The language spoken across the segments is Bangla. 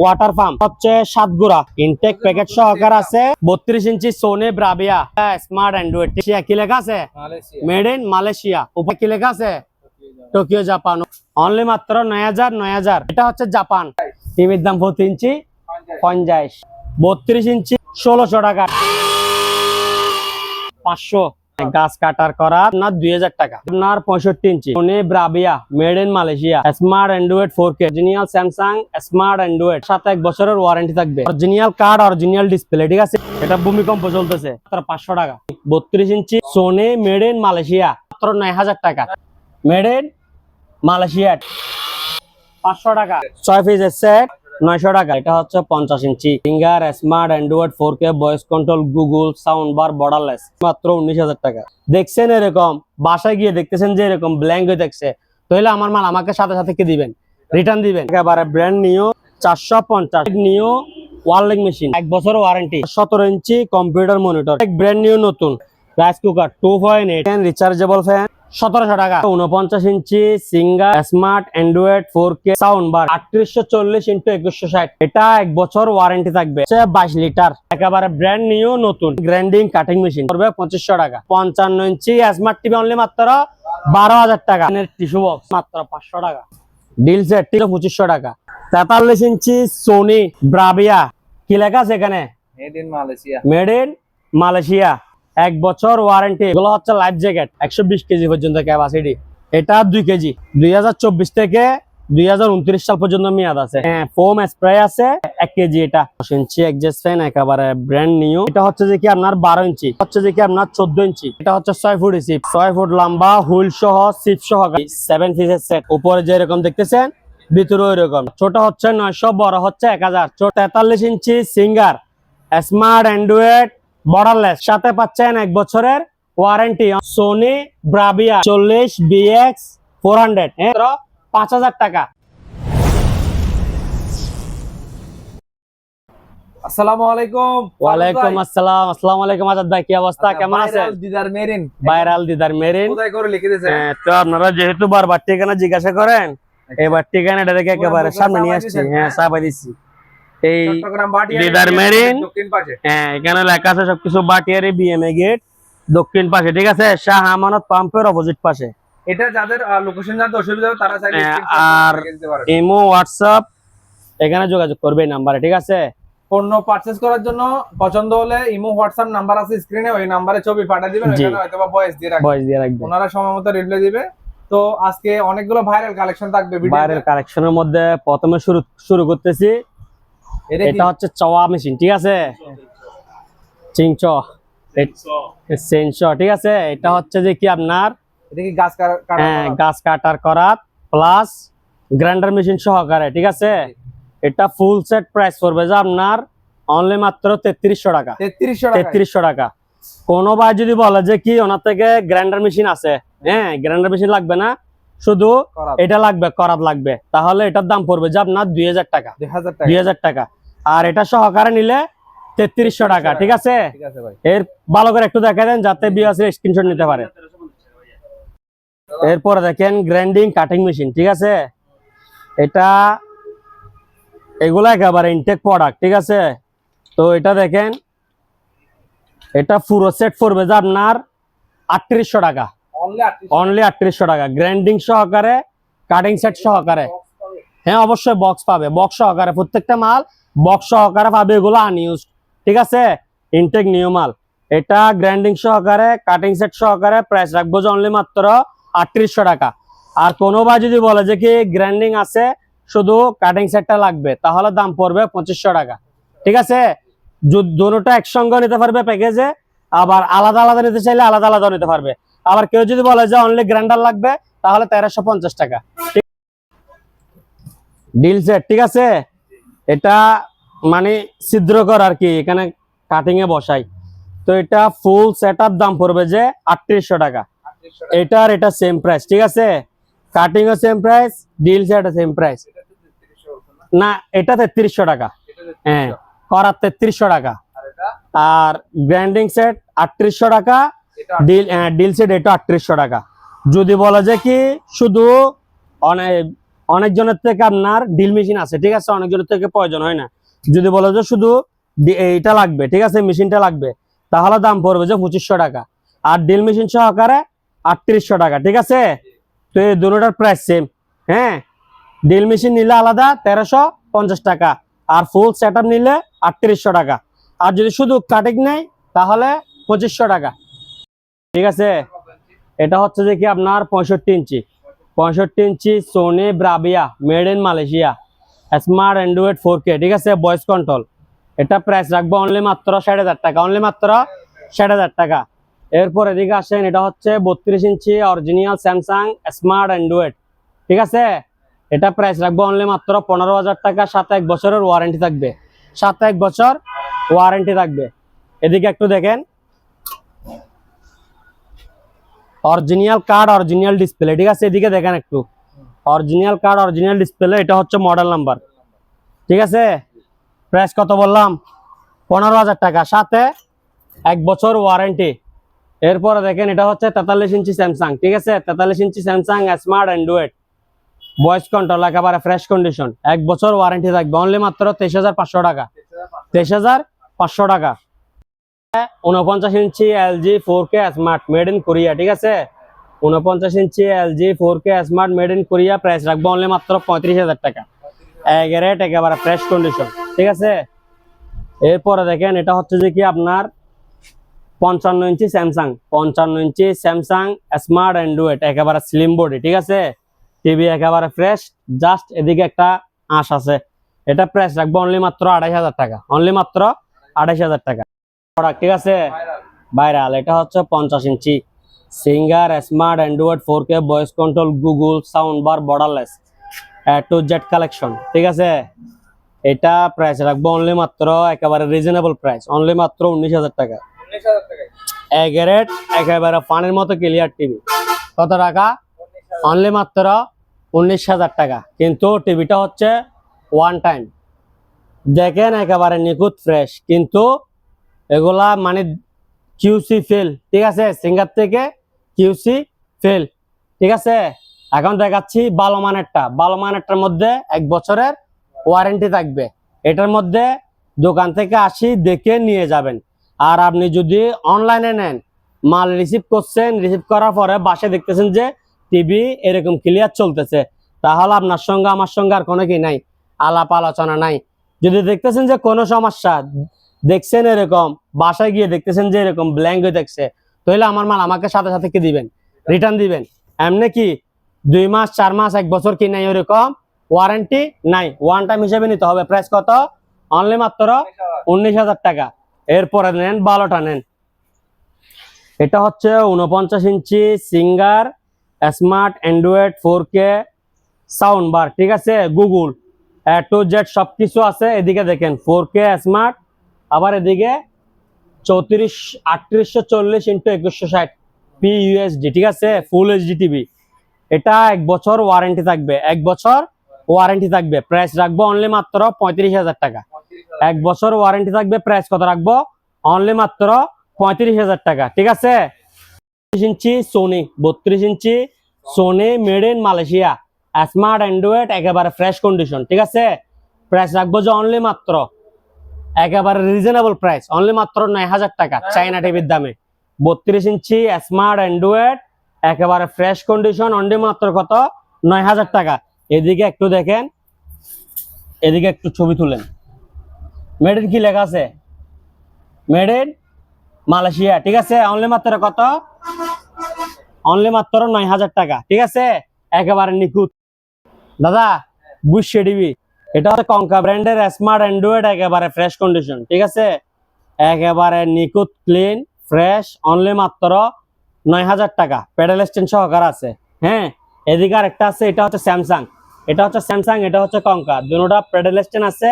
Water pump. হচ্ছে সাতগুড়া। ইনটেক প্যাকেট সহকার আছে বত্রিশ inch Sony Bravia smart Android কি লেখা আছে? Made in Malaysia. উপরে কি লেখা আছে? টোকিও জাপান অনলি মাত্র নয় হাজার নয় হাজার। এটা হচ্ছে জাপান টিভির দাম প্রতি ইঞ্চি? পঞ্চাশ। বত্রিশ ইঞ্চি ষোলোশো টাকা। পাঁচশো। গাছ কাটার করা আপনার দুই হাজার টাকা। আপনার পঁয়ষট্টি inch. Sony Bravia made in Malaysia. Smart Android four K original Samsung smart Android সাথে এক বছরের ওয়ারেন্টি থাকবে। অরিজিনাল কার্ড অরিজিনাল ডিসপ্লে ঠিক আছে? এটা ভূমিকম্প চলতেছে, মাত্র পাঁচশো টাকা। বত্রিশ inch Sony made in Malaysia, মাত্র নয় হাজার টাকা। Made in Malaysia. পাঁচশো টাকা। ছয় পিসের সেট নয়শো টাকা। এটা হচ্ছে পঞ্চাশ inch. Singer smart Android four K voice control Google sound bar borderless মাত্র উনিশ হাজার টাকা। দেখছেন এরকম? বাসায় গিয়ে দেখতেছেন যে এরকম ব্ল্যাঙ্ক হয়ে দেখছে তাহলে আমার মাল আমাকে সাথে সাথে কি দিবেন? রিটার্ন দিবেন। একেবারে ব্র্যান্ড নিও চারশো পঞ্চাশ। নিও ওয়ার্লিং মেশিন এক বছর ওয়ারেন্টি সতেরো ইঞ্চি কম্পিউটার মনিটর এক ব্র্যান্ড নিউ নতুন। Rice cooker two point eight rechargeable fan সতেরোশো টাকা। উনপঞ্চাশ inch Singer smart Android four K sound bar আটত্রিশশো চল্লিশ ইন্টু একুশশো ষাট। এটা এক বছর ওয়ারেন্টি থাকবে। বাইশ লিটার। একেবারে ব্র্যান্ড নিউ নতুন। গ্রাইন্ডিং কাটিং মেশিন করবে পঁচিশশো টাকা। পঞ্চান্ন ইঞ্চি স্মার্ট টিভি অনলি মাত্র বারো হাজার টাকা। টিস্যু বক্স মাত্র পাঁচশো টাকা। ডিল সেট টিলো পঁচিশশো টাকা। তেতাল্লিশ ইঞ্চি সোনি ব্রাভিয়া কি লেখা আছে এখানে? Made in Malaysia made in Malaysia এক বছর ওয়ারেন্টি এগুলো হচ্ছে লাইফ জ্যাকেট একশো বিশ কেজি পর্যন্ত ক্যাপাসিটি এটা দুই কেজি। দুই হাজার চব্বিশ থেকে দুই হাজার উনত্রিশ সাল পর্যন্ত মেয়াদ আছে। হ্যাঁ ফোম স্প্রে আছে। এক কেজি এটা। দশ ইঞ্চি ফ্যান একেবারে ব্র্যান্ড নিউ এটা হচ্ছে যে কি আপনার বারো ইঞ্চি। হচ্ছে যে কি আপনার চোদ্দ ইঞ্চি। এটা হচ্ছে ছয় ফুট সিপ ছয় ফুট লম্বা, হুইল সহ সিপ সহ। সেভেন পিসের সেট উপরে যেরকম দেখতেছেন, ভিতরে এরকম ছোট হচ্ছে নয়শো, বড় হচ্ছে এক হাজার। তেতাল্লিশ inch Singer smart Android borderless সাথে পাচ্ছেন এক বছরের ওয়ারেন্টি সোনি ব্রাভিয়া চল্লিশ বিএক্স ফোর হান্ড্রেড পাঁচ হাজার টাকা। আসসালামু আলাইকুম। ওয়ালাইকুম আসসালাম। আসসালামু আলাইকুম আজাদ ভাই কি অবস্থা? আচ্ছা, কেমন আছেন? Didar Marine. Viral Didar Marine. কোথায় করে লিখে দিয়েছে? হ্যাঁ, তো আপনারা যেহেতু বারবার ঠিকানা জিজ্ঞাসা করেন এবার ঠিকানা দেখে একেবারে সামনে নিয়ে আসছি। হ্যাঁ চাপাই দিচ্ছি। এই দিদার মেরিন। হ্যাঁ এখানে লেখা আছে সবকিছু বাটিয়ারি বিএমএ গেট দক্ষিণ পাশে ঠিক আছে? শাহ আমানত পাম্পের অপোজিট পাশে। এটা যাদের লোকেশন জানতে অসুবিধা হবে তারা চাইলে হ্যাঁ, আর- ইমো হোয়াটসঅ্যাপ এখানে যোগাযোগ করবে এই নাম্বারে ঠিক আছে? পণ্য পারচেজ করার জন্য পছন্দ হলে ইমো হোয়াটসঅ্যাপ নাম্বার আছে স্ক্রিনে ওই নাম্বারে ছবি পাঠিয়ে দিবেন। ওখানে হয়তো বা ভয়েস দিয়ে রাখবেন বয়স দিয়ে রাখবে। ওনারা সময় মতো রিপ্লাই দিবে। তো আজকে অনেকগুলো ভাইরাল কালেকশন থাকবে বাইরের কালেকশনের মধ্যে প্রথমে শুরু শুরু করতেছি। এটা হচ্ছে চাওয়া মেশিন ঠিক আছে? চিংচ ঠিক আছে? এটা হচ্ছে যে কি আপনার? গাছ হ্যাঁ, গাছ কাটার করা প্লাস গ্রাইন্ডার মেশিন সহকারে ঠিক আছে? এটা ফুল সেট প্রাইস পড়বে যে আপনার অনলি মাত্র তেত্রিশশো টাকা। তেত্রিশশো টাকা তেত্রিশশো টাকা। কোনো ভাই যদি বলে যে কি ওনার থেকে গ্রাইন্ডার মেশিন আছে। হ্যাঁ গ্রাইন্ডার মেশিন লাগবে না। শুধু এটা লাগবে করাত লাগবে। তাহলে এটার দাম পড়বে যে আপনার দুই হাজার টাকা। দুই হাজার টাকা। আর এটা সহকারে নিলে তেত্রিশশো টাকা ঠিক আছে? এর ভালো করে একটু দেখা দেন যাতে বিয়াসের স্ক্রিনশট নিতে পারে। এরপরে দেখেন গ্রাইন্ডিং কাটিং মেশিন ঠিক আছে? এটা এগুলা একেবারে ইনটেক প্রোডাক্ট ঠিক আছে? তো এটা দেখেন এটা পুরো সেট পড়বে যে আপনার আটত্রিশশো টাকা। অনলি আটত্রিশ অনলি আটত্রিশশো টাকা। গ্রাইন্ডিং সহকারে কাটিং সেট সহকারে। হ্যাঁ অবশ্যই বক্স পাবে। বক্স সহকারে প্রত্যেকটা মাল বক্স সহকারে পাবে। এগুলো আনইউজ ঠিক আছে? ইনটেক নিউ মাল। এটা গ্রাইন্ডিং সহকারে কাটিং সেট সহকারে প্রাইস রাখব যে অনলি মাত্র আটত্রিশশো টাকা। আর কোনো ভাই যদি বলে যে কি গ্রাইন্ডিং আছে শুধু কাটিং সেটটা লাগবে তাহলে দাম পড়বে পঁচিশশো টাকা। ঠিক আছে? দুটোটা একসঙ্গে নিতে পারবে প্যাকেজে আবার আলাদা আলাদা নিতে চাইলে আলাদা আলাদা নিতে পারবে। আবার কেউ যদি বলে যে অনলি গ্রাইন্ডার লাগবে তাহলে তেরোশো পঞ্চাশ টাকা। ডিল সেট ঠিক আছে? এটা মানে ছিদ্রকর আর কি এখানে কাটিং এ বসাই। তো এটা ফুল সেট দাম পড়বে যে আটত্রিশশো টাকা। এটা আর এটা সেম প্রাইস ঠিক আছে? কাটিং ও same price drill set same price না? এটা তেত্রিশশো টাকা। হ্যাঁ করার তেত্রিশশো টাকা। আর গ্রাইন্ডিং সেট আটত্রিশশো টাকা ডিল ডিল সেট এটা আটত্রিশশো টাকা। যদি বলা যায় কি শুধু অনেক অনেকজনের থেকে আপনার ডিল মেশিন আছে, ঠিক আছে? অনেকজনের থেকে প্রয়োজন, হয় না? যদি বলো যে শুধু এইটা লাগবে, ঠিক আছে? মেশিনটা লাগবে, তাহলে দাম পড়বে যে পঁচিশশো টাকা। আর ডিল মেশিন সহকারে আটত্রিশশো টাকা, ঠিক আছে? তো এই দুটোটার প্রাইস সেম হ্যাঁ? ডিল মেশিন নিলে আলাদা তেরোশো পঞ্চাশ টাকা, আর ফুল সেট নিলে আটত্রিশশো টাকা। আর যদি শুধু কাটিং নেয়, তাহলে পঁচিশশো টাকা। ঠিক আছে? এটা হচ্ছে যে কি আপনার পঁয়ষট্টি ইঞ্চি। পঁয়ষট্টি inch Sony Bravia made in Malaysia smart Android four K ঠিক আছে? ভয়েস কন্ট্রোল এটা প্রাইস রাখব অনলি মাত্র ষাট হাজার টাকা অনলি মাত্র ষাট হাজার টাকা। এরপর এদিকে আসেন, এটা হচ্ছে বত্রিশ inch original Samsung smart Android ঠিক আছে? এটা প্রাইস রাখব অনলি মাত্র পনেরো হাজার টাকা সাথে এক বছরের ওয়ারেন্টি থাকবে। সাথে এক বছর ওয়ারেন্টি থাকবে। এদিকে একটু দেখেন অরিজিনাল কার্ড, অরিজিনাল ডিসপ্লে ঠিক আছে? এদিকে দেখেন একটু। অরিজিনাল কার্ড, অরিজিনাল ডিসপ্লে এটা হচ্ছে মডেল নাম্বার ঠিক আছে? প্রাইস কত বললাম? পনেরো হাজার টাকা। সাথে এক বছর ওয়ারেন্টি এরপরে দেখেন, এটা হচ্ছে তেতাল্লিশ ইঞ্চি স্যামসাং। ঠিক আছে? তেতাল্লিশ inch Samsung smart Android voice control একেবারে ফ্রেশ কন্ডিশন এক বছর ওয়ারেন্টি থাকবে। অনলি মাত্র তেইশ হাজার পাঁচশো টাকা। তেইশ হাজার পাঁচশো টাকা। উনপঞ্চাশ inch LG four K smart made in Korea ঠিক আছে? উনপঞ্চাশ inch LG four K smart made in Korea price রাখব অনলি মাত্র পঁয়ত্রিশ হাজার টাকা। এগারেট একেবারে ফ্রেশ কন্ডিশন ঠিক আছে? এরপরে দেখেন, এটা হচ্ছে যে কি আপনার পঞ্চান্ন ইঞ্চি স্যামসাং পঞ্চান্ন ইঞ্চি স্যামসাং স্মার্ট অ্যান্ড্রয়েড একেবারে স্লিম বডি ঠিক আছে? টিভি একেবারে ফ্রেশ জাস্ট এদিকে একটা আঁশ আছে। এটা প্রাইস রাখব অনলি মাত্র আড়াই হাজার টাকা অনলি মাত্র আড়াইশ হাজার টাকা। প্রোডাক্ট ঠিক আছে? ভাইরাল এটা হচ্ছে পঞ্চাশ inch. Singer smart Android four K voice control Google sound bar borderless to Z collection ঠিক আছে? এটা প্রাইস রাখব অনলি মাত্র একেবারে রিজনেবল প্রাইস অনলি মাত্র উনিশ হাজার টাকা। এগারেট একেবারে পানির মতো ক্লিয়ার টিভি কত টাকা? অনলি মাত্র উনিশ হাজার টাকা। কিন্তু টিভিটা হচ্ছে ওয়ান টাইম দেখেন একেবারে নিখুঁত ফ্রেশ কিন্তু এগুলা মানে কিউসি ফেল ঠিক আছে? সিঙ্গার থেকে কিউসি ফেল ঠিক আছে? এখন দেখাচ্ছি ভালো মানেরটা। ভালো মানেরটার মধ্যে এক বছরের ওয়ারেন্টি থাকবে। এটার মধ্যে দোকান থেকে আসি, দেখে নিয়ে যাবেন। আর আপনি যদি অনলাইনে নেন, মাল রিসিভ করছেন রিসিভ করার পরে বাসে দেখতেছেন যে টিভি এরকম ক্লিয়ার চলতেছে, তাহলে আপনার সঙ্গে, আমার সঙ্গে আর কোনো কি নাই, আলাপ আলোচনা নাই। যদি দেখতেছেন যে কোনো সমস্যা দেখছেন এরকম, বাসায় গিয়ে দেখতেছেন যে এরকম ব্ল্যাঙ্ক হয়ে দেখছে তাহলে আমার মাল আমাকে সাথে সাথে কি দিবেন? রিটার্ন দিবেন। এমনি কি, দুই মাস, চার মাস, এক বছর কি নাই ওরকম? ওয়ারেন্টি নাই। ওয়ান টাইম হিসেবে নিতে হবে। প্রাইস কত? অনলি মাত্র উনিশ হাজার টাকা। এরপরে নেন বারোটা নেন। এটা হচ্ছে উনপঞ্চাশ inch Singer smart Android four K sound bar ঠিক আছে? গুগল এ টু জেড সব কিছু আছে। এদিকে দেখেন ফোর কে স্মার্ট আবার এদিকে চৌত্রিশ, আটত্রিশশো চল্লিশ ইন্টু একুশশো ষাট পি ইউএসডি ঠিক আছে? ফুল এইচডি টিভি এটা এক বছর ওয়ারেন্টি থাকবে। এক বছর ওয়ারেন্টি থাকবে। প্রাইস রাখব অনলি মাত্র পঁয়ত্রিশ হাজার টাকা। এক বছর ওয়ারেন্টি থাকবে। প্রাইস কত রাখব? অনলি মাত্র পঁয়ত্রিশ হাজার টাকা, ঠিক আছে? ইঞ্চি সোনি বত্রিশ inch Sony made in Malaysia smart Android একেবারে ফ্রেশ কন্ডিশন ঠিক আছে? প্রাইস রাখব যে অনলি মাত্র একেবারে রিজনেবল প্রাইস অনলি মাত্র নয় হাজার টাকা চাইনা টিভির দামে। বত্রিশ ইঞ্চি স্মার্ট অ্যান্ড্রয়েড একেবারে ফ্রেশ কন্ডিশন অনলি মাত্র কত? নয় হাজার টাকা। এদিকে একটু দেখেন এদিকে একটু ছবি তুলেন। মেড ইন কি লেখা আছে? মেড ইন মালয়েশিয়া ঠিক আছে? অনলি মাত্র কত? অনলি মাত্র নয় হাজার টাকা ঠিক আছে? একেবারে নিখুঁত। দাদা বুঝছে টিভি এটা হচ্ছে কঙ্কা ব্র্যান্ডের স্মার্ট অ্যান্ড্রয়েড একেবারে ফ্রেশ কন্ডিশন ঠিক আছে? একেবারে নিখুঁত ক্লিন ফ্রেশ অনলি মাত্র নয় হাজার টাকা। প্যাডেল স্ট্যান্ড সহকার আছে। হ্যাঁ এদিকে আর একটা আছে, এটা হচ্ছে স্যামসাং। এটা হচ্ছে স্যামসাং, এটা হচ্ছে কঙ্কা। দুটোটা প্যাডেল স্ট্যান্ড আছে,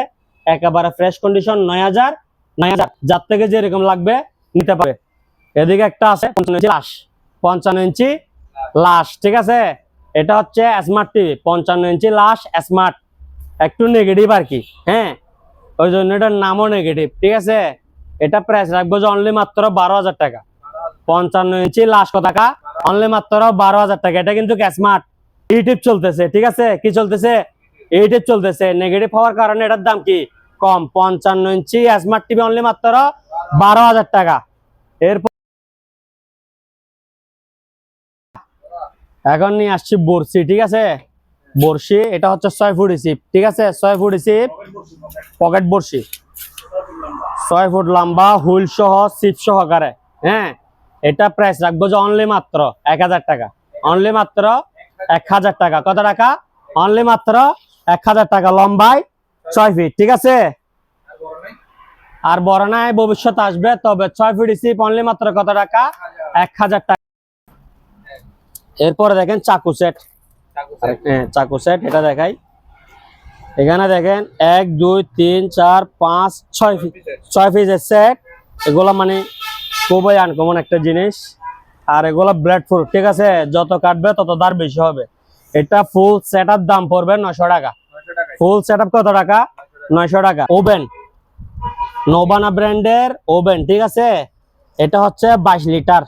একেবারে ফ্রেশ কন্ডিশন নয় হাজার নয় হাজার যার থেকে যেরকম লাগবে, নিতে পারে এদিকে একটা আছে, পঞ্চান্ন ইঞ্চি লাশ পঞ্চান্ন ইঞ্চি লাশ ঠিক আছে? এটা হচ্ছে স্মার্ট টিভি পঞ্চান্ন ইঞ্চি লাশ স্মার্ট একটু নেগেটিভ আর কি হ্যাঁ? ওই জন্য এটার নামও নেগেটিভ ঠিক আছে? এটা প্রাইস রাখব যে অনলি মাত্র বারো হাজার টাকা। পঞ্চান্ন ইঞ্চি কত টাকা অনলি মাত্র বারো হাজার টাকা। এটা কিন্তু স্মার্ট ইউটিউব চলতেছে, ঠিক আছে? কি চলতেছে? ইউটিউব চলতেছে। নেগেটিভ হওয়ার কারণে এটার দাম কি? কম। পঞ্চান্ন ইঞ্চি স্মার্ট টিভি অনলি মাত্র বারো হাজার টাকা। এরপর এখন নিয়ে আসছি বর্ষি ঠিক আছে? বর্ষি এটা হচ্ছে ছয় ফুট রিসিপ, ঠিক আছে? ছয় ফুট রিসিপ, পকেট বর্ষি ছয় ফুট লম্বা, হুইল সহ সিপ সহকারে হ্যাঁ? এটা প্রাইস রাখব যে অনলি মাত্র এক হাজার টাকা। অনলি মাত্র এক হাজার টাকা। কত টাকা? অনলি মাত্র এক হাজার টাকা। লম্বায় ছয় ফিট ঠিক আছে? আর নাই ভবিষ্যৎ আসবে, তবে ছয় ফিট রিসিপ অনলি মাত্র কত টাকা? এক হাজার টাকা। এরপরে দেখেন চাকু সেট চাকু সেট এটা দেখাই। এখানে দেখেন এক দুই তিন চার পাঁচ ছয় ছয় পিসের সেট এগুলো মানে খুবই আনকমন একটা জিনিস। আর এগুলো ব্লেড ফুল ঠিক আছে? যত কাটবে তত দার বেশি হবে। এটা ফুল সেট দাম পড়বে নয়শো টাকা। ফুল সেট কত টাকা? নয়শো টাকা। ওভেন নোবানা ব্র্যান্ডের ওভেন ঠিক আছে? এটা হচ্ছে বাইশ লিটার।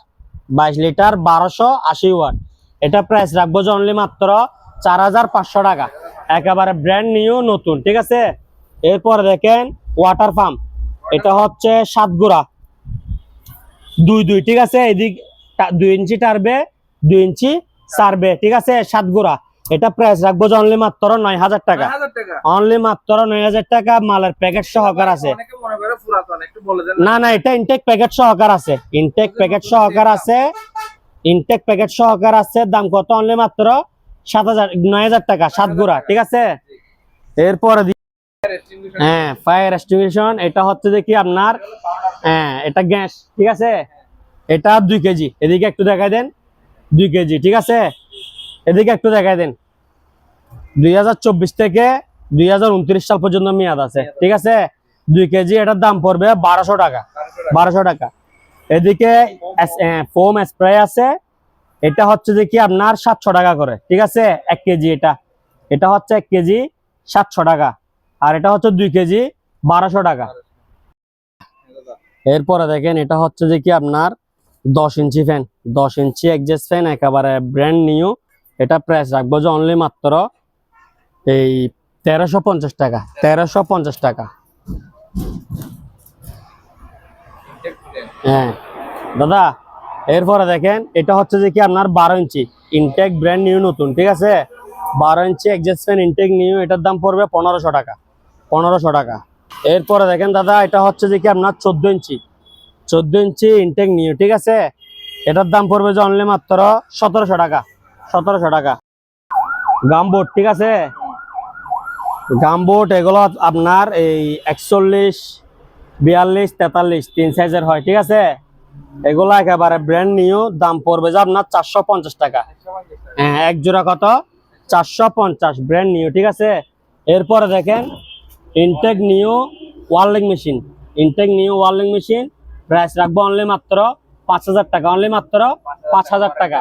বাইশ লিটার বারোশো আশি ওয়াট। এটা প্রাইস রাখব যে অনলি মাত্র চার হাজার পাঁচশো টাকা। একেবারে ব্র্যান্ড নিউ নতুন ঠিক আছে? এরপর দেখেন ওয়াটার পাম্প এটা হচ্ছে সাতগুড়া। দুই দুই ঠিক আছে? এদিক দুই ইঞ্চি টারবে দুই ইঞ্চি সারবে ঠিক আছে? সাতগুড়া। এটা প্রাইস রাখব যে অনলি মাত্র নয় হাজার টাকা। অনলি মাত্র নয় হাজার টাকা মালের প্যাকেট সহকার আছে। না। না এটা ইনটেক প্যাকেট সহকার আছে। ইনটেক প্যাকেট সহকার আছে। ইনটেক প্যাকেট সহকার আছে, দাম কত? অনলি মাত্র সাত হাজার, নয় হাজার টাকা, সাত গুড়া, ঠিক আছে? এরপরে হ্যাঁ ফায়ার এস্টিমেশন এটা হচ্ছে কি আপনার? হ্যাঁ এটা গ্যাস, ঠিক আছে? এটা দুই কেজি, এদিকে একটু দেখাই দেন। দুই কেজি, ঠিক আছে? এদিকে একটু দেখাই দেন। দুই হাজার চব্বিশ থেকে দুই হাজার উনত্রিশ সাল পর্যন্ত মেয়াদ আছে, ঠিক আছে? দুই কেজি, এটার দাম পড়বে বারোশো টাকা বারোশো টাকা। এদিকে ফোম স্প্রে আছে। এটা হচ্ছে যে কি আপনার সাতশো টাকা করে, ঠিক আছে? এক কেজি এটা। এটা হচ্ছে এক কেজি সাতশো টাকা। আর এটা হচ্ছে দুই কেজি বারোশো টাকা। এরপরে দেখেন, এটা হচ্ছে যে কি আপনার দশ ইঞ্চি ফ্যান দশ ইঞ্চি একজেস্ট ফ্যান একেবারে ব্র্যান্ড নিউ এটা প্রাইস রাখব যে অনলি মাত্র এই তেরোশো পঞ্চাশ টাকা। তেরোশো পঞ্চাশ টাকা। হ্যাঁ। দাদা, এরপরে দেখেন, এটা হচ্ছে যে কি আপনার বারো ইঞ্চি। ইনটেক ব্র্যান্ড নিউ নতুন, ঠিক আছে? বারো ইঞ্চি ফ্যান ইনটেক নিউ এটার দাম পড়বে পনেরোশো টাকা। পনেরোশো টাকা। এরপরে দেখেন, দাদা, এটা হচ্ছে যে কি আপনার চোদ্দ ইঞ্চি। চোদ্দ ইঞ্চি ইনটেক নিউ ঠিক আছে? এটার দাম পড়বে যে অনলি মাত্র সতেরোশো টাকা। সতেরোশো টাকা। গামবোর্ড ঠিক আছে? গামবোর্ড এগুলো আপনার এই একচল্লিশ বিয়াল্লিশ, তেতাল্লিশ, তিন সাইজের হয়, ঠিক আছে? এগুলো একেবারে ব্র্যান্ড নিউ দাম পড়বে যে আপনার চারশো পঞ্চাশ টাকা। হ্যাঁ এক জোড়া কত? চারশো পঞ্চাশ ব্র্যান্ড নিউ ঠিক আছে? এরপরে দেখেন intact new whirling machine intact new whirling machine price রাখব অনলি মাত্র পাঁচ হাজার টাকা অনলি মাত্র পাঁচ হাজার টাকা।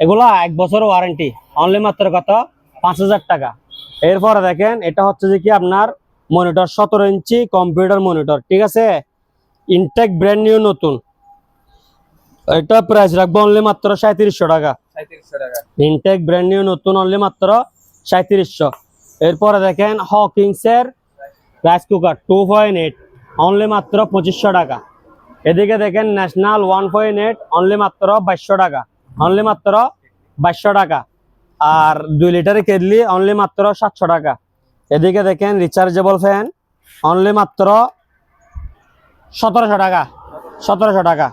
এগুলো এক বছর ওয়ারেন্টি অনলি মাত্র কত? পাঁচ হাজার টাকা। এরপরে দেখেন, এটা হচ্ছে যে কি আপনার মনিটর সতেরো ইঞ্চি কম্পিউটার মনিটর ঠিক আছে? ইনটেক ব্র্যান্ড নিউ নতুন। এটা প্রাইস রাখব অনলি মাত্র সাঁত্রিশশো টাকা। ইনটেক ব্র্যান্ড নিউ নতুন অনলি মাত্র সাঁত্রিশশো এরপরে দেখেন হকিংসের rice cooker two point eight only মাত্র পঁচিশশো টাকা। এদিকে দেখেন National one point eight only মাত্র বাইশশো টাকা। অনলি মাত্র বাইশশো টাকা। আর দুই লিটারের কেটলি অনলি মাত্র সাতশো টাকা। এদিকে দেখেন রিচার্জেবল ফ্যান অনলি মাত্র সতেরোশো টাকা সতেরোশো টাকা।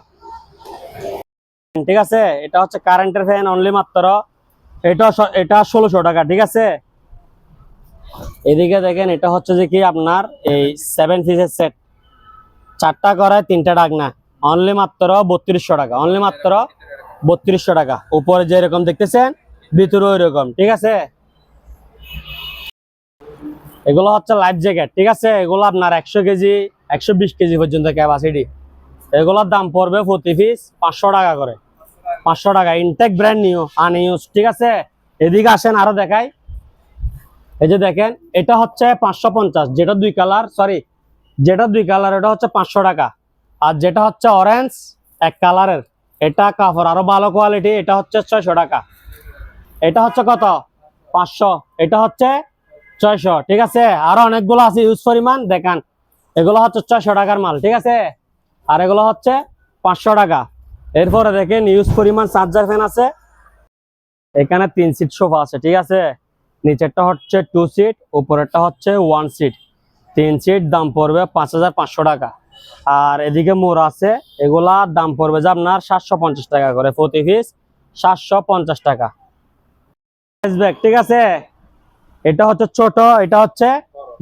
ঠিক আছে? এটা হচ্ছে কারেন্টের ফ্যান অনলি মাত্র এটা এটা ষোলোশো টাকা, ঠিক আছে? এদিকে দেখেন, এটা হচ্ছে যে কি আপনার এই সেভেন পিসের সেট চারটা করায় তিনটা ডাকনা। অনলি মাত্র বত্রিশশো টাকা অনলি মাত্র বত্রিশশো টাকা। উপরে যেরকম দেখতেছেন, ভিতরে ওই রকম ঠিক আছে? এগুলো হচ্ছে লাইফ জ্যাকেট ঠিক আছে? এগুলো আপনার একশো কেজি, একশো বিশ কেজি পর্যন্ত ক্যাপাসিটি এগুলোর দাম পড়বে প্রতি পিস পাঁচশো টাকা করে। পাঁচশো টাকা ইনটেক ব্র্যান্ড নিউ আনইউজ ঠিক আছে? এদিকে আসেন আরও দেখাই। এই যে দেখেন, এটা হচ্ছে পাঁচশো পঞ্চাশ, যেটা দুই কালার সরি যেটা দুই কালার এটা হচ্ছে পাঁচশো টাকা। আর যেটা হচ্ছে অরেঞ্জ এক কালারের এটা কাপড় আরও ভালো কোয়ালিটি এটা হচ্ছে ছয়শো টাকা। এটা হচ্ছে কত? পাঁচশো। এটা হচ্ছে ছয়শো, ঠিক আছে? আরও অনেকগুলো আছে ইউজ পরিমাণ। দেখান, এগুলো হচ্ছে ছয়শো টাকার মাল, ঠিক আছে? আর এগুলো হচ্ছে পাঁচশো টাকা। এরপরে দেখেন ইউজ পরিমাণ চার্জার ফ্যান আছে। এখানে তিন সিট সোফা আছে, ঠিক আছে? নিচেরটা হচ্ছে টু সিট উপরেরটা হচ্ছে ওয়ান সিট তিন সিট দাম পড়বে পাঁচ হাজার পাঁচশো টাকা। আর এদিকে মোর আছে, এগুলা দাম পড়বে যে আপনার সাতশো পঞ্চাশ টাকা করে প্রতি পিস সাতশো পঞ্চাশ টাকা। ঠিক আছে? এটা হচ্ছে ছোট এটা হচ্ছে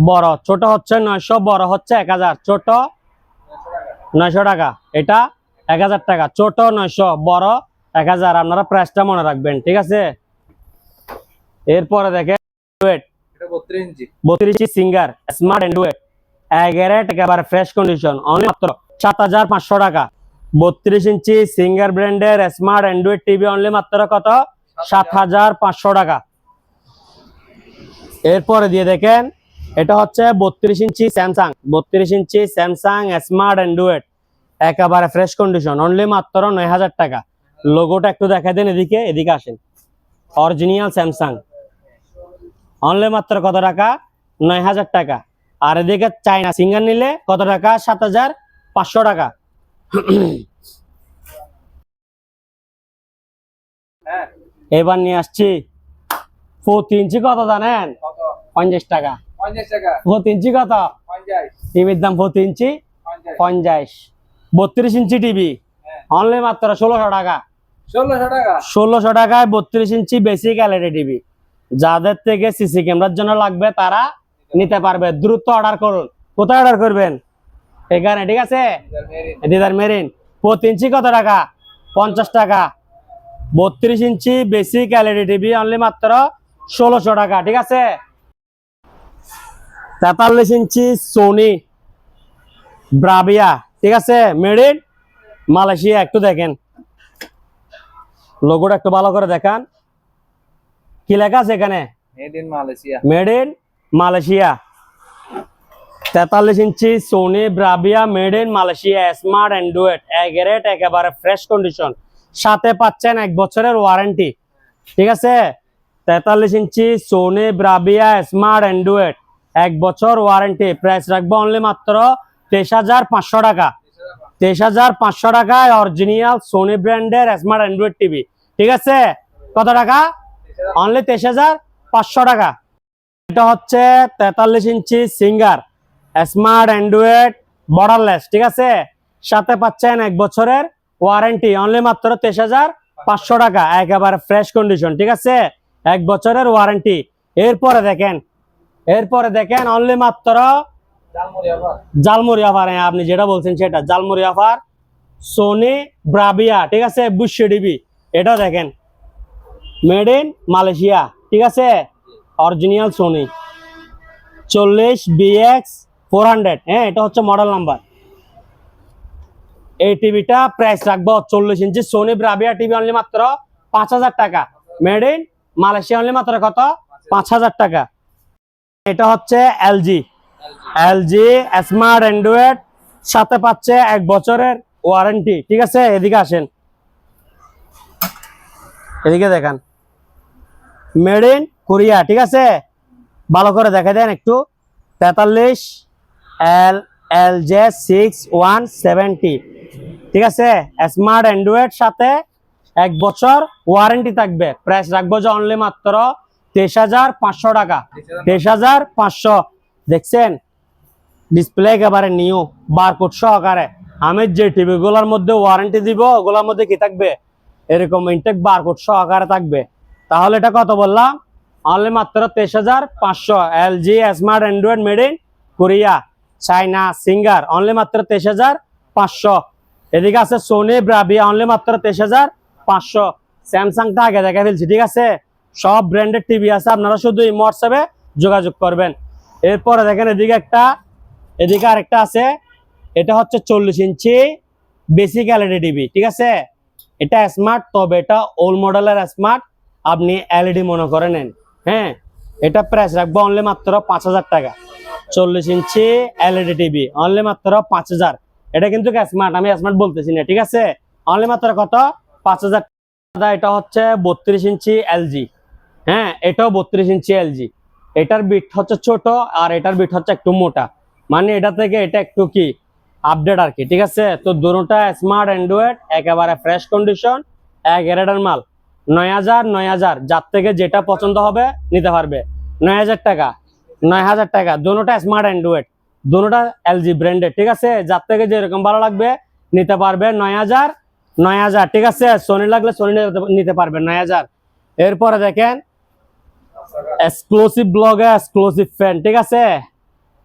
বড়। ছোট হচ্ছে নয়শো বড় হচ্ছে এক হাজার। ছোট নয়শো টাকা এটা এক হাজার টাকা। ছোট নয়শো বড় এক হাজার। আপনারা প্রাইসটা মনে রাখবেন ঠিক আছে? এরপরে দেখে বত্রিশ ইঞ্চি। সিঙ্গার স্মার্ট অ্যান্ড্রয়েড এগারেট একেবারে ফ্রেশ কন্ডিশন অনলি মাত্র সাত হাজার পাঁচশো টাকা। বত্রিশ ইঞ্চি সিঙ্গার ব্র্যান্ডের স্মার্ট অ্যান্ড্রয়েড টিভি অনলি মাত্র কত? সাত হাজার পাঁচশো টাকা। এরপরে দিয়ে দেখেন, এটা হচ্ছে বত্রিশ ইঞ্চি স্যামসাং, বত্রিশ ইঞ্চি স্যামসাং স্মার্ট অ্যান্ড্রয়েড একেবারে ফ্রেশ কন্ডিশন অনলি মাত্র নয় হাজার টাকা। লোগোটা একটু দেখা দেন এদিকে এদিকে আসেন। অরিজিনাল স্যামসাং অনলি মাত্র কত টাকা? নয় হাজার টাকা। আর এদিকে চাইনা সিঙ্গার নিলে কত টাকা? সাত হাজার পাঁচশো টাকা। এবার নিয়ে আসছি প্রতি ইঞ্চি কত জানেন? পঞ্চাশ টাকা। প্রতি ইঞ্চি কত? টিভির দাম প্রতি ইঞ্চি পঞ্চাশ। বত্রিশ ইঞ্চি টিভি? হ্যাঁ। অনলি মাত্র ষোলোশো টাকা। ষোলোশো টাকা। ষোলোশো টাকায় বত্রিশ ইঞ্চি বেসিক এলইডি টিভি। যাদের থেকে সিসি ক্যামেরার জন্য লাগবে তারা নিতে পারবে। দ্রুত অর্ডার করুন। কোথায় অর্ডার করবেন? এখানে ঠিক আছে? দিদার মেরিন। প্রতি ইঞ্চি কত টাকা? পঞ্চাশ টাকা। বত্রিশ inch basic LED TV only মাত্র ষোলোশো টাকা ঠিক আছে? তেতাল্লিশ ইঞ্চি সোনি ব্রাবিয়া ঠিক আছে? মেড ইন মালয়েশিয়া একটু দেখেন। লোগোটা একটু ভালো করে দেখান। কি লেখা আছে এখানে? Made in Malaysia. Made in Malaysia. তেতাল্লিশ inch Sony Bravia made in Malaysia smart Android এগারেট একেবারে ফ্রেশ কন্ডিশন সাথে পাচ্ছেন এক বছরের ওয়ারেন্টি ঠিক আছে? তেতাল্লিশ inch Sony Bravia smart Android এক বছর ওয়ারেন্টি প্রাইস রাখব অনলি মাত্র তেইশ হাজার পাঁচশো টাকা। তেইশ হাজার পাঁচশো টাকায় অরিজিনাল সোনি ব্র্যান্ডের স্মার্ট অ্যান্ড্রয়েড টিভি ঠিক আছে? কত টাকা? অনলি তেইশ হাজার পাঁচশো টাকা। এটা হচ্ছে তেতাল্লিশ inch Singer smart Android borderless ঠিক আছে? সাথে পাচ্ছেন এক বছরের ওয়ারেন্টি অনলি মাত্র তেইশ হাজার পাঁচশো টাকা। একেবারে ফ্রেশ কন্ডিশন ঠিক আছে? এক বছরের ওয়ারেন্টি। এরপরে দেখেন এরপরে দেখেন অনলি মাত্র জালমুড়ি অফার হ্যাঁ আপনি যেটা বলছেন সেটা। জালমুড়ি অফার সোনি ব্রাবিয়া ঠিক আছে বুশো ডিবি। এটা দেখেন মেড ইন মালয়েশিয়া ঠিক আছে অরিজিনাল সোনি চল্লিশ বিএক্স ফোর হান্ড্রেড হ্যাঁ এটা হচ্ছে মডেল নাম্বার এই টিভিটা প্রাইস রাখব চল্লিশ inch. Sony Bravia TV only মাত্র পাঁচ হাজার টাকা। মেড ইন মালয়েশিয়া অনলি মাত্র কত? পাঁচ হাজার টাকা। এটা হচ্ছে এলজি এলজি স্মার্ট অ্যান্ড্রয়েড সাথে পাচ্ছে এক বছরের ওয়ারেন্টি ঠিক আছে? এদিকে আসেন। এদিকে দেখান। মেড ইন কোরিয়া ঠিক আছে? ভালো করে দেখা দেন একটু। তেতাল্লিশ L L J six one seventy ঠিক আছে? স্মার্ট অ্যান্ড্রয়েড সাথে এক বছর ওয়ারেন্টি থাকবে। প্রাইস রাখব যে অনলি মাত্র তেইশ হাজার পাঁচশো টাকা। তেইশ হাজার পাঁচশো। দেখছেন? ডিসপ্লে একেবারে নিউ বার বারকোড সহকারে। আমি যে টিভি গুলোর মধ্যে ওয়ারেন্টি দিব, ওগুলোর মধ্যে কি থাকবে? এরকম ইনটেক বারকোড সহকারে থাকবে। তাহলে এটা কত বললাম? অনলি মাত্র তেইশ হাজার পাঁচশো। L G smart Android made in Korea China Singer only মাত্র তেইশ হাজার পাঁচশো। এদিকে আছে সোনি ব্রাভিয়া অনলি মাত্র তেইশ হাজার পাঁচশো। স্যামসাংটা আগে দেখা ফেলছি, ঠিক আছে? সব ব্র্যান্ডের টিভি আছে, আপনারা শুধু এই হোয়াটসঅ্যাপে যোগাযোগ করবেন। এরপরে দেখেন এদিকে একটা, এদিকে আরেকটা আছে। এটা হচ্ছে চল্লিশ ইঞ্চি বেসিক এলইডি টিভি ঠিক আছে? এটা স্মার্ট তবে এটা ওল্ড মডেলের স্মার্ট আপনি এলইডি মনে করে নেন হ্যাঁ? এটা প্রাইস রাখব অনলি মাত্র পাঁচ হাজার টাকা। চল্লিশ ইঞ্চি এলইডি টিভি অনলি মাত্র পাঁচ হাজার। এটা কিন্তু স্মার্ট আমি স্মার্ট বলতেছি না, ঠিক আছে? অনলি মাত্র কত? পাঁচ হাজার টাকা। এটা হচ্ছে বত্রিশ ইঞ্চি এলজি হ্যাঁ এটাও বত্রিশ ইঞ্চি এলজি এটার বিট হচ্ছে ছোট আর এটার বিট হচ্ছে একটু মোটা। মানে এটা থেকে এটা একটু কি? আপডেট আর কি, ঠিক আছে? তো দুটোটা স্মার্ট অ্যান্ড্রয়েড একেবারে ফ্রেশ কন্ডিশন এক এরেডার মাল। নয় হাজার নয় হাজার, যার থেকে যেটা পছন্দ হবে নিতে পারবে। নয় হাজার টাকা, নয় হাজার টাকা দুটোটা স্মার্ট অ্যান্ড্রয়েড দুটোটা এলজি ব্র্যান্ডেড ঠিক আছে? যার থেকে যেরকম ভালো লাগবে, নিতে পারবে নয় হাজার নয় হাজার। ঠিক আছে সোনি লাগলে সোনি নিতে পারবে নয় হাজার। এরপরে দেখেন এক্সক্লুসিভ ব্লগে এক্সক্লুসিভ ফ্যান ঠিক আছে?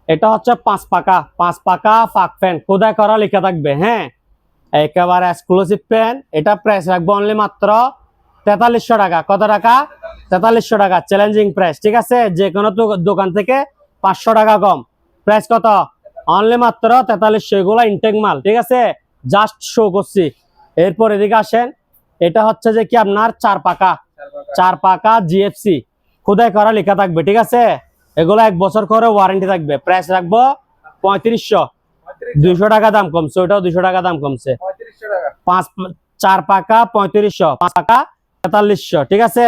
এটা হচ্ছে পাঁচ পাকা পাঁচ পাকা ফাক ফ্যান খোদাই করা লেখা থাকবে হ্যাঁ? একেবারে এক্সক্লুসিভ ফ্যান এটা প্রাইস রাখব অনলি মাত্র তেতাল্লিশশো টাকা। কত টাকা? তেতাল্লিশশো টাকা চ্যালেঞ্জিং প্রাইস ঠিক আছে? যে কোনো দোকান থেকে পাঁচশো টাকা কম। প্রাইস কত? অনলি মাত্র তেতাল্লিশশো, এগুলো ইনটেক মাল, ঠিক আছে? জাস্ট শো করছি। এরপর এদিকে আসেন। এটা হচ্ছে যে কি আপনার চার পাকা। চার পাকা জিএফসি খোদাই করা লেখা থাকবে ঠিক আছে? এগুলো এক বছর করে ওয়ারেন্টি থাকবে। প্রাইস রাখব পঁয়ত্রিশশো। দুইশো টাকা দাম কমছে ওটাও দুইশো টাকা দাম কমছে। পাঁচ চার পাকা পঁয়ত্রিশশো পাঁচ পাকা তেতাল্লিশশো ঠিক আছে?